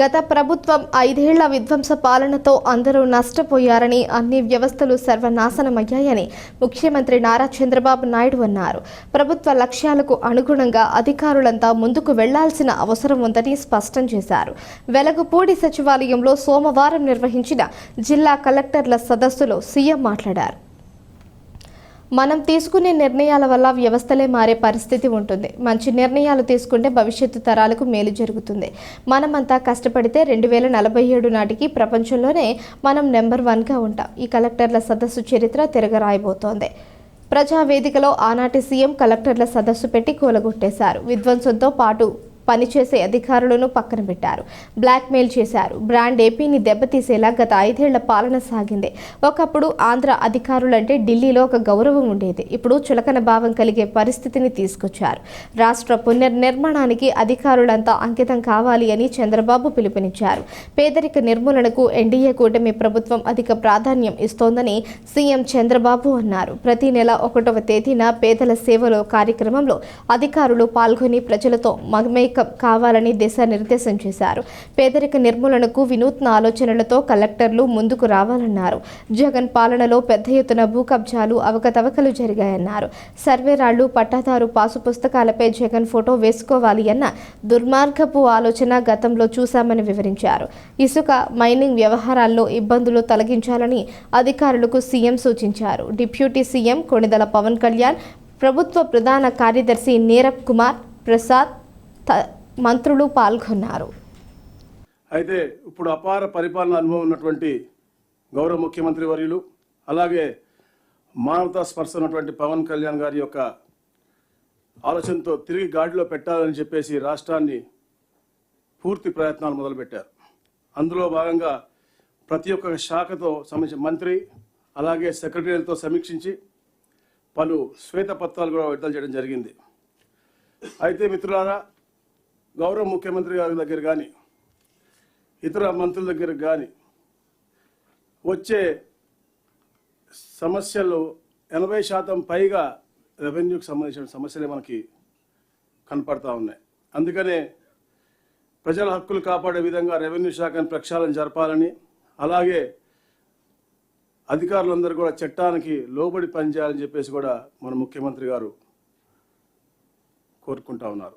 గత ప్రభుత్వం ఐదేళ్ళ విధ్వంస పాలనతో అందరూ నష్టపోయారని అన్ని వ్యవస్థలు సర్వనాశనమయ్యాయని ముఖ్యమంత్రి నారా చంద్రబాబు నాయుడు అన్నారు. ప్రభుత్వ లక్ష్యాలకు అనుగుణంగా అధికారులంతా ముందుకు వెళ్ళాల్సిన అవసరం ఉందని స్పష్టం చేశారు. వెలగపూడి సచివాలయంలో సోమవారం నిర్వహించిన జిల్లా కలెక్టర్ల సదస్సులో సీఎం మాట్లాడారు. మనం తీసుకునే నిర్ణయాల వల్ల వ్యవస్థలే మారే పరిస్థితి ఉంటుంది. మంచి నిర్ణయాలు తీసుకుంటే భవిష్యత్తు తరాలకు మేలు జరుగుతుంది. మనమంతా కష్టపడితే రెండు వేల నలభై ఏడు నాటికి ప్రపంచంలోనే మనం నెంబర్ వన్గా ఉంటాం. ఈ కలెక్టర్ల సదస్సు చరిత్ర తిరగరాయబోతోంది. ప్రజావేదికలో ఆనాటి సీఎం కలెక్టర్ల సదస్సు పెట్టి కూలగొట్టేశారు. విధ్వంసంతో పాటు పనిచేసే అధికారులను పక్కన పెట్టారు. బ్లాక్మెయిల్ చేశారు. బ్రాండ్ ఏపీని దెబ్బతీసేలా గత ఐదేళ్ళ పాలన సాగింది. ఒకప్పుడు ఆంధ్ర అధికారులంటే ఢిల్లీలో ఒక గౌరవం ఉండేది. ఇప్పుడు చులకన భావం కలిగే పరిస్థితిని తీసుకొచ్చారు. రాష్ట్ర పునర్నిర్మాణానికి అధికారులంతా అంకితం కావాలి అని చంద్రబాబు పిలుపునిచ్చారు. పేదరిక నిర్మూలనకు ఎన్డీఏ కూటమి ప్రభుత్వం అధిక ప్రాధాన్యం ఇస్తోందని సీఎం చంద్రబాబు అన్నారు. ప్రతి నెల ఒకటవ తేదీన పేదల సేవలో కార్యక్రమంలో అధికారులు పాల్గొని ప్రజలతో మమేక కావాలని దిశానిర్దేశం చేశారు. పేదరిక నిర్మూలనకు వినూత్న ఆలోచనలతో కలెక్టర్లు ముందుకు రావాలన్నారు. జగన్ పాలనలో పెద్ద ఎత్తున భూ కబ్జాలు అవకతవకలు జరిగాయన్నారు. సర్వేరాళ్ళు పట్టాదారు పాసు పుస్తకాలపై జగన్ ఫోటో వేసుకోవాలి అన్న దుర్మార్గపు ఆలోచన గతంలో చూశామని వివరించారు. ఇసుక మైనింగ్ వ్యవహారాల్లో ఇబ్బందులు తొలగించాలని అధికారులకు సీఎం సూచించారు. డిప్యూటీ సీఎం కొణిదల పవన్ కళ్యాణ్ ప్రభుత్వ ప్రధాన కార్యదర్శి నీరబ్ కుమార్ ప్రసాద్ మంత్రులు పాల్గొన్నారు. అయితే ఇప్పుడు అపార పరిపాలన అనుభవం ఉన్నటువంటి గౌరవ ముఖ్యమంత్రి వర్యులు అలాగే మానవతా స్పర్శ ఉన్నటువంటి పవన్ కళ్యాణ్ గారి యొక్క ఆలోచనతో తిరిగి గాడిలో పెట్టాలని చెప్పేసి రాష్ట్రాన్ని పూర్తి ప్రయత్నాలు మొదలుపెట్టారు. అందులో భాగంగా ప్రతి ఒక్క శాఖతో సంబంధించిన మంత్రి అలాగే సెక్రటరీలతో సమీక్షించి పలు శ్వేతపత్రాలు కూడా విడుదల చేయడం జరిగింది. అయితే మిత్రులారా గౌరవ ముఖ్యమంత్రి గారి దగ్గర కానీ ఇతర మంత్రుల దగ్గర కానీ వచ్చే సమస్యలు ఎనభై శాతం పైగా రెవెన్యూకి సంబంధించిన సమస్యలే మనకి కనపడతా ఉన్నాయి. అందుకనే ప్రజల హక్కులు కాపాడే విధంగా రెవెన్యూ శాఖను ప్రక్షాళన జరపాలని అలాగే అధికారులందరూ కూడా చట్టానికి లోబడి పనిచేయాలని చెప్పేసి కూడా మన ముఖ్యమంత్రి గారు కోరుకుంటా ఉన్నారు.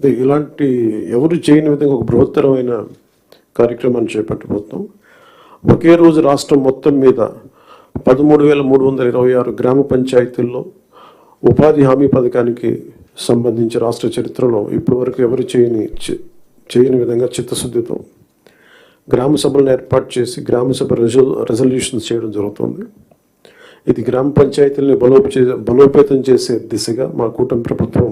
ఇలాంటి ఎవరు చేయని విధంగా ఒక బృహత్తరమైన కార్యక్రమాన్ని చేపట్టబోతున్నాం. ఒకే రోజు రాష్ట్రం మొత్తం మీద పదమూడు వేల మూడు వందల ఇరవై ఆరు గ్రామ పంచాయతీల్లో ఉపాధి హామీ పథకానికి సంబంధించి రాష్ట్ర చరిత్రలో ఇప్పటివరకు ఎవరు చేయని చేయని విధంగా చిత్తశుద్ధితో గ్రామ సభలను ఏర్పాటు చేసి గ్రామ సభ రెజల్యూషన్స్ చేయడం జరుగుతుంది. ఇది గ్రామ పంచాయతీల్ని బలోపే బలోపేతం చేసే దిశగా మా కూటమి ప్రభుత్వం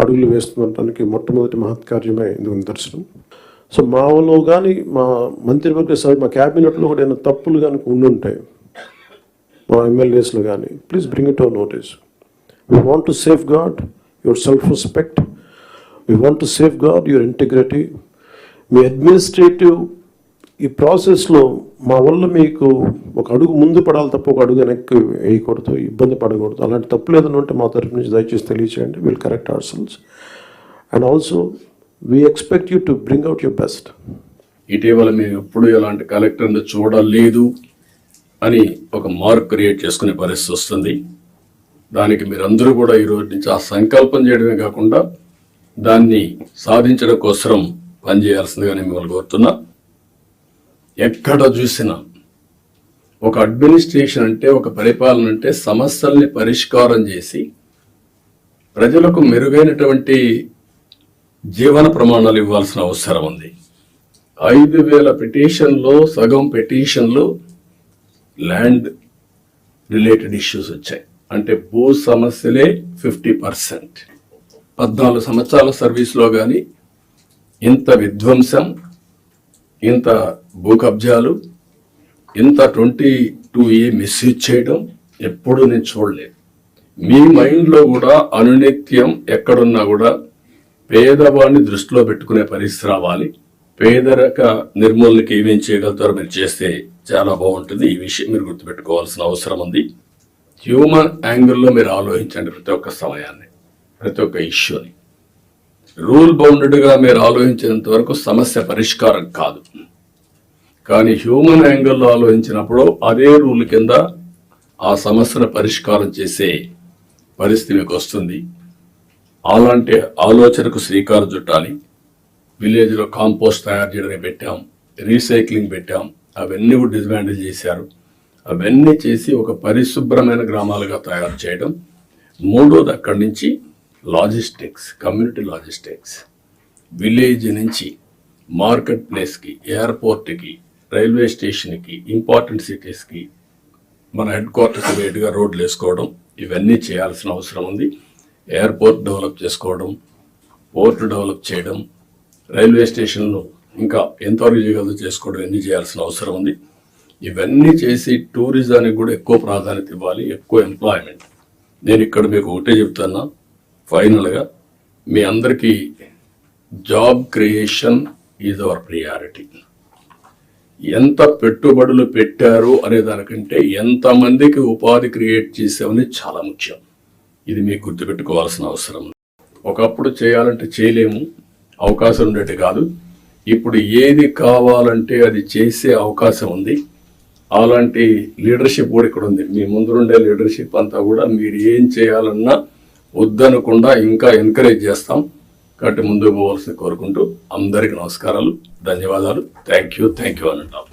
అడుగులు వేస్తుండటానికి మొట్టమొదటి మహత్కార్యమే ఇందుకు నిదర్శనం. సో మాలో కానీ మా మంత్రివర్గ సభ మా క్యాబినెట్లో కూడా ఏమైనా తప్పులు కనుక ఉండుంటాయి మా ఎమ్మెల్యేస్లో కానీ please bring it our notice we want to safeguard your self respect we want to safeguard your integrity me administrative ఈ ప్రాసెస్లో మా వల్ల మీకు ఒక అడుగు ముందు పడాలి తప్ప ఒక అడుగు వెనక్కి వేయకూడదు ఇబ్బంది పడకూడదు. అలాంటి తప్పులు ఏదైనా ఉంటే మా తరఫు నుంచి దయచేసి తెలియచేయండి. Will correct ourselves and also we expect you to bring out your best ఇటీవల మేము ఎప్పుడు ఎలాంటి కలెక్టర్ని చూడలేదు అని ఒక మార్క్ క్రియేట్ చేసుకునే పరిస్థితి వస్తుంది. దానికి మీరందరూ కూడా ఈ రోజు నుంచి ఆ సంకల్పం చేయడమే కాకుండా దాన్ని సాధించడం కోసం పనిచేయాల్సిందిగా నేను మిమ్మల్ని కోరుతున్నా. ఎక్కడ చూసినా. ఒక అడ్మినిస్ట్రేషన్ అంటే ఒక పరిపాలన అంటే సమస్యల్ని పరిష్కారం చేసి ప్రజలకు మెరుగైనటువంటి జీవన ప్రమాణాలు ఇవ్వాల్సిన అవసరం ఉంది. ఐదు వేల పిటిషన్లో సగం పిటిషన్లు ల్యాండ్ రిలేటెడ్ ఇష్యూస్ వచ్చాయి. అంటే భూ సమస్యలే ఫిఫ్టీ పర్సెంట్. పద్నాలుగు సంవత్సరాల సర్వీస్లో కానీ ఇంత విధ్వంసం ఇంత భూ కబ్జాలు ఇంత ట్వంటీ టూ ఏ మిస్యూజ్ చేయడం ఎప్పుడూ నేను చూడలేదు. మీ మైండ్లో కూడా అనునిత్యం ఎక్కడున్నా కూడా పేదవాడిని దృష్టిలో పెట్టుకునే పరిస్థితి రావాలి. పేదరిక నిర్మూలనకి ఏమేం చేయగలుగుతారో మీరు చేస్తే చాలా బాగుంటుంది. ఈ విషయం మీరు గుర్తుపెట్టుకోవాల్సిన అవసరం ఉంది. హ్యూమన్ యాంగిల్లో మీరు ఆలోచించండి ప్రతి ఒక్క సమయాన్ని ప్రతి ఒక్క ఇష్యూని. రూల్ బౌండెడ్గా మీరు ఆలోచించినంత వరకు సమస్య పరిష్కారం కాదు. కానీ హ్యూమన్ యాంగిల్లో ఆలోచించినప్పుడు అదే రూల్ కింద ఆ సమస్యను పరిష్కారం చేసే పరిస్థితి మీకు వస్తుంది. అలాంటి ఆలోచనకు శ్రీకారం చుట్టాలి. విలేజ్లో కాంపోస్ట్ తయారు చేయడానికి పెట్టాం రీసైక్లింగ్ పెట్టాం అవన్నీ కూడా డిస్మాండిల్ చేశారు. అవన్నీ చేసి ఒక పరిశుభ్రమైన గ్రామాలుగా తయారు చేయడం మూడోది అక్కడి నుంచి లాజిస్టిక్స్ కమ్యూనిటీ లాజిస్టిక్స్. విలేజ్ నుంచి మార్కెట్ ప్లేస్కి ఎయిర్పోర్ట్కి రైల్వే స్టేషన్కి ఇంపార్టెంట్ సిటీస్కి మన హెడ్ క్వార్టర్స్ వేటుగా రోడ్లు వేసుకోవడం ఇవన్నీ చేయాల్సిన అవసరం ఉంది. ఎయిర్పోర్ట్ డెవలప్ చేసుకోవడం పోర్ట్ డెవలప్ చేయడం రైల్వే స్టేషన్లు ఇంకా ఎంతవరకు చేయగలదో చేసుకోవడం ఇవన్నీ చేయాల్సిన అవసరం ఉంది. ఇవన్నీ చేసి టూరిజానికి కూడా ఎక్కువ ప్రాధాన్యత ఇవ్వాలి ఎక్కువ ఎంప్లాయ్మెంట్. నేను ఇక్కడ మీకు ఒకటే చెప్తున్నా ఫైనల్గా మీ అందరికీ job creation is our priority. ఎంత పెట్టుబడులు పెట్టారు అనే దానికంటే ఎంతమందికి ఉపాధి క్రియేట్ చేసామని చాలా ముఖ్యం. ఇది మీకు గుర్తుపెట్టుకోవాల్సిన అవసరం. ఒకప్పుడు చేయాలంటే చేయలేము అవకాశం ఉండేది కాదు. ఇప్పుడు ఏది కావాలంటే అది చేసే అవకాశం ఉంది. అలాంటి లీడర్షిప్ కూడా ఇక్కడ ఉంది మీ ముందు ఉండే లీడర్షిప్ అంతా కూడా మీరు ఏం చేయాలన్నా వద్దనకుండా ఇంకా ఎంకరేజ్ చేస్తాం. కాబట్టి ముందుకు పోవాల్సి కోరుకుంటూ అందరికీ నమస్కారాలు ధన్యవాదాలు. థ్యాంక్ యూ థ్యాంక్ యూ అని అంటాం